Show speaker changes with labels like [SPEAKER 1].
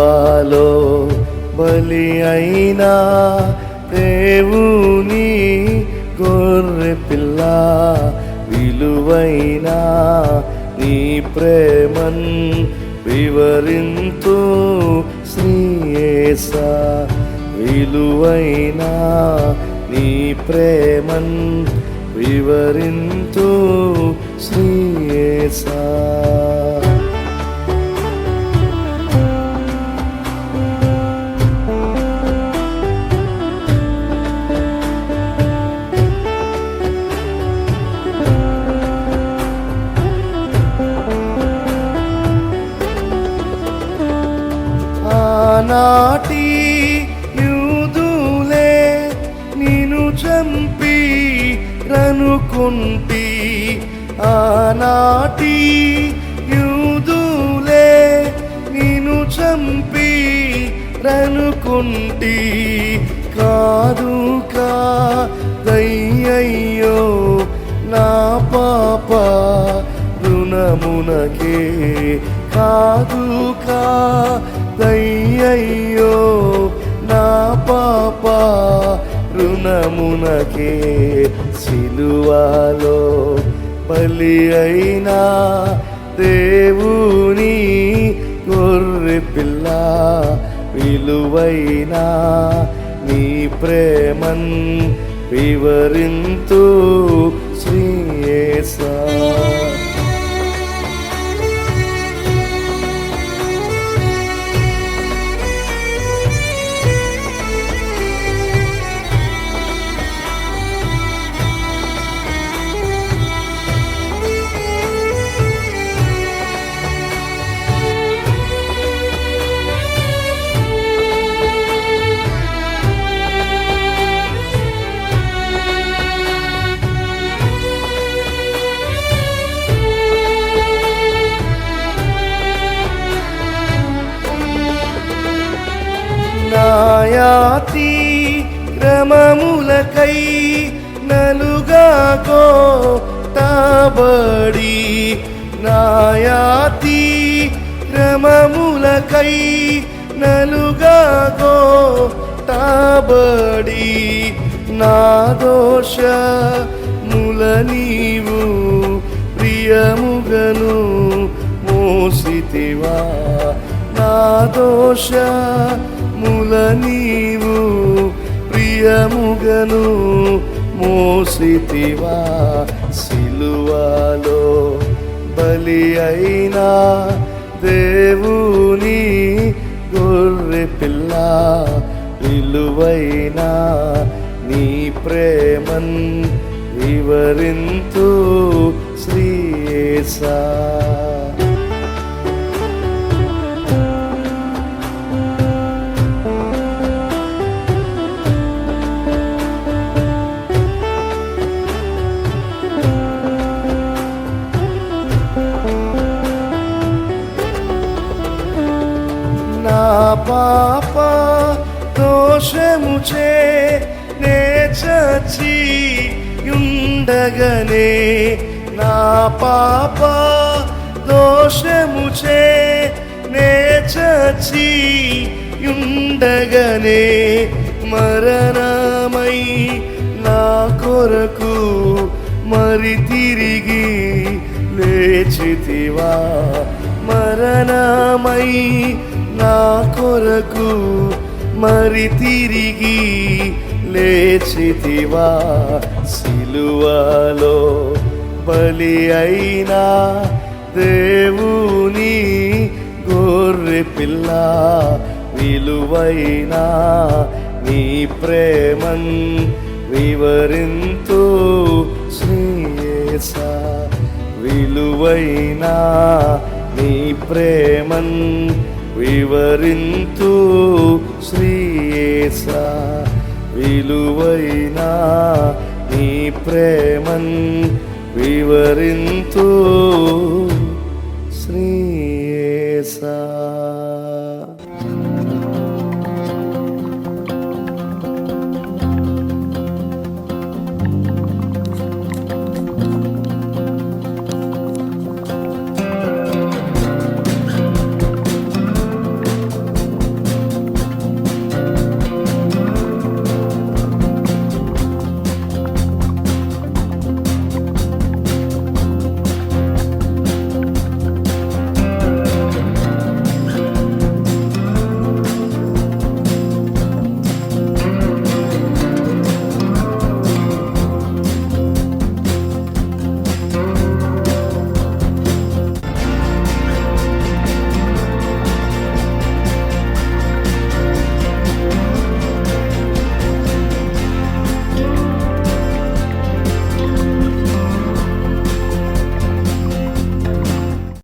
[SPEAKER 1] సిలువాలో బలి అయినా దేవుని గొర్రె పిల్ల విలువైనా నీ ప్రేమన్ వివరింతు శ్రీయేస విలువైనా నీ ప్రేమన్ వివరింతు శ్రీయేసా ఆనాటి యూదులే నిను చంపి రనుకుంటి ఆనాటి యూదులే నిను చంపి రనుకుంటి. కాదు కా నా పాప రుణమునకే. కాదు కా దయ్యయ్యో నా పాప రుణమునకే సిలువాలో బలి అయినా దేవుని గొర్రె పిల్ల విలువైనా నీ ప్రేమన్ వివరింతు శ్రీయేసా రాతి క్రమములకై నలుగాకో తాబడి నాయాతి క్రమములకై నలుగాకో తాబడి నా దోష ముల నీవు ప్రియముగను మోసితివా. నా దోష ముల నీవు ప్రియముగను మోసితివా సిలువాలో బలి అయినా దేవుని గొర్రె పిల్ల విలువైనా నీ ప్రేమన్ వివరింతు శ్రీయేసా. నా పాప దోషముచే నే చచ్చి ఉండగనే నా పాప దోషముచే నే చచ్చి ఉండగనే మరణమై నా కొరకు మరి తిరిగి లేచితివా మరణమై నా కొరకు మరి తిరిగి లేచితివా? సిలువలో బలి అయినా దేవుని గొర్రె పిల్ల విలువైనా నీ ప్రేమన్ వివరింతు శ్రీయేసా. విలువైనా నీ ప్రేమన్ వివరింతు శ్రీయేస విలువైన నీ ప్రేమన్ వివరింతు శ్రీయేసా